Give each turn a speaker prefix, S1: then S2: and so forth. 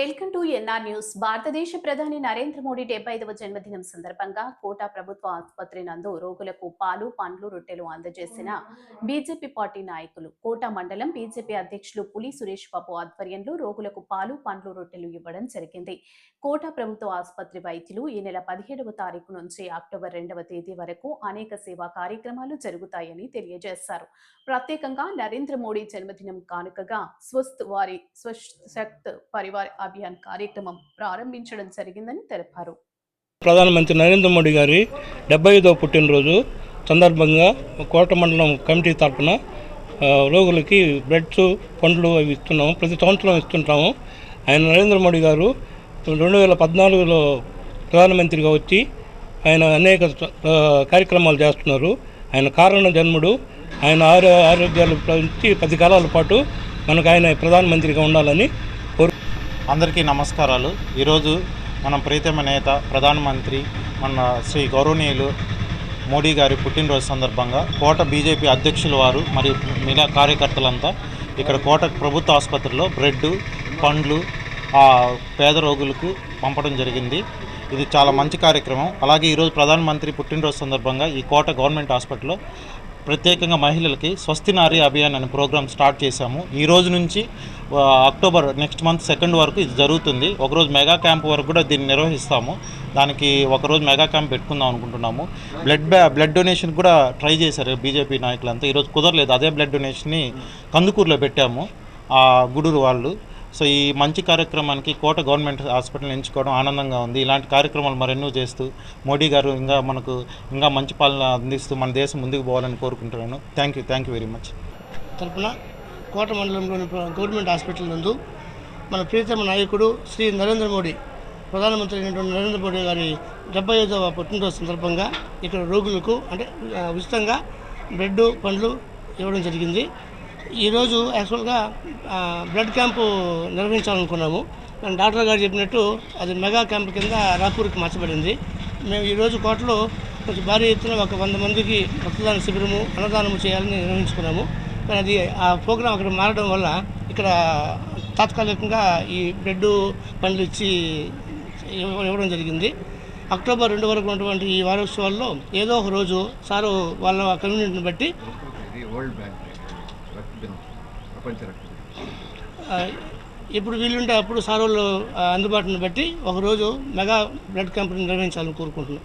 S1: Welcome to NR news. భారతదేశ ప్రధాని నరేంద్ర మోడీ డెబ్బై ఐదవ జన్మదినం సందర్భంగా కోటా ప్రభుత్వ ఆసుపత్రి నందు రోగులకు పాలు పండ్లు రొట్టెలు అందజేసిన బీజేపీ పార్టీ నాయకులు. కోటా మండలం బీజేపీ అధ్యక్షులు పులి సురేష్ బాబు ఆధ్వర్యంలో రోగులకు పాలు పండ్లు రొట్టెలు ఇవ్వడం జరిగింది. కోటా ప్రభుత్వ ఆసుపత్రి వైద్యులు ఈ నెల పదిహేడవ తారీఖు నుంచి అక్టోబర్ రెండవ తేదీ వరకు అనేక సేవా కార్యక్రమాలు జరుగుతాయని తెలియజేశారు. ప్రత్యేకంగా నరేంద్ర మోడీ జన్మదినం కానుకగా స్వస్థ్ వారి స్వశక్త్ పరివార్ అభియాన్ కార్యక్రమం ప్రారంభించడం జరిగిందని తెలిపారు.
S2: ప్రధానమంత్రి నరేంద్ర మోడీ గారి డెబ్బై ఐదవ పుట్టినరోజు సందర్భంగా కోట మండలం కమిటీ తరఫున రోగులకి బ్రెడ్స్ పండ్లు అవి ఇస్తున్నాము ప్రతి సంవత్సరం ఇస్తుంటాము. ఆయన నరేంద్ర మోడీ గారు రెండు వేల పద్నాలుగులో ప్రధానమంత్రిగా వచ్చి ఆయన అనేక కార్యక్రమాలు చేస్తున్నారు. ఆయన కారణ జన్ముడు. ఆయన ఆరో ఆరోగ్యాలు పది కాలాల పాటు మనకు ఆయన ప్రధానమంత్రిగా ఉండాలని
S3: అందరికీ నమస్కారాలు. ఈరోజు మన ప్రీతమ నేత ప్రధానమంత్రి మన శ్రీ గౌరవనీయులు మోడీ గారి పుట్టినరోజు సందర్భంగా కోట బీజేపీ అధ్యక్షుల వారు మరియు మిగతా కార్యకర్తలంతా ఇక్కడ కోట ప్రభుత్వ ఆసుపత్రిలో బ్రెడ్ పండ్లు ఆ పేద రోగులకు పంపడం జరిగింది. ఇది చాలా మంచి కార్యక్రమం. అలాగే ఈరోజు ప్రధానమంత్రి పుట్టినరోజు సందర్భంగా ఈ కోట గవర్నమెంట్ హాస్పిటల్లో ప్రత్యేకంగా మహిళలకి స్వస్తి నారి అభియాన్ అనే ప్రోగ్రామ్ స్టార్ట్ చేశాము. ఈ రోజు నుంచి అక్టోబర్ నెక్స్ట్ మంత్ సెకండ్ వరకు ఇది జరుగుతుంది. ఒకరోజు మెగా క్యాంప్ వరకు కూడా దీన్ని నిర్వహిస్తాము. దానికి ఒకరోజు మెగా క్యాంప్ పెట్టుకుందాం అనుకుంటున్నాము. బ్లడ్ బ్యా బ్లడ్ డొనేషన్ కూడా ట్రై చేశారు బీజేపీ నాయకులంతా. ఈరోజు కుదరలేదు. అదే బ్లడ్ డొనేషన్ని కందుకూరులో పెట్టాము. ఆ గుడూరు వాళ్ళు. సో ఈ మంచి కార్యక్రమానికి కోట గవర్నమెంట్ హాస్పిటల్ ఎంచుకోవడం ఆనందంగా ఉంది. ఇలాంటి కార్యక్రమాలు మరెన్నో చేస్తూ మోడీ గారు ఇంకా మనకు ఇంకా మంచి పాలన అందిస్తూ మన దేశం ముందుకు పోవాలని కోరుకుంటున్నాను. Thank you thank you very much
S4: తరపున కోట మండలంలోని గవర్నమెంట్ హాస్పిటల్ నందు మన ప్రీతమ నాయకుడు శ్రీ నరేంద్ర మోడీ ప్రధానమంత్రి అయినటువంటి నరేంద్ర మోడీ గారి డెబ్బై ఐదవ పుట్టినరోజు సందర్భంగా ఇక్కడ రోగులకు అంటే ఉచితంగా బ్రెడ్ పండ్లు ఇవ్వడం జరిగింది. ఈరోజు యాక్చువల్గా బ్లడ్ క్యాంపు నిర్వహించాలనుకున్నాము. మన డాక్టర్ గారు చెప్పినట్టు అది మెగా క్యాంప్ కింద రాపూర్కి మార్చబడింది. మేము ఈరోజు కోటలో కొంచెం భారీ ఎత్తున ఒక వంద మందికి రక్తదాన శిబిరము అన్నదానము చేయాలని నిర్వహించుకున్నాము కానీ అది ఆ ప్రోగ్రాం అక్కడ మారడం వల్ల ఇక్కడ తాత్కాలికంగా ఈ బ్రెడ్ పండ్లు ఇచ్చి ఇవ్వడం జరిగింది. అక్టోబర్ రెండు వరకు ఉన్నటువంటి ఈ వారోత్సవాల్లో ఏదో ఒక రోజు సారు వాళ్ళ కమ్యూనిటీని బట్టి
S5: ఇది వరల్డ్ బ్యాంక్ రక్తదినం ఇప్పుడు రక్తదినం
S4: వీలుంటే అప్పుడు సార్ వాళ్ళు అందుబాటును బట్టి ఒకరోజు మెగా బ్లడ్ క్యాంప్ నిర్వహించాలని కోరుకుంటున్నాం.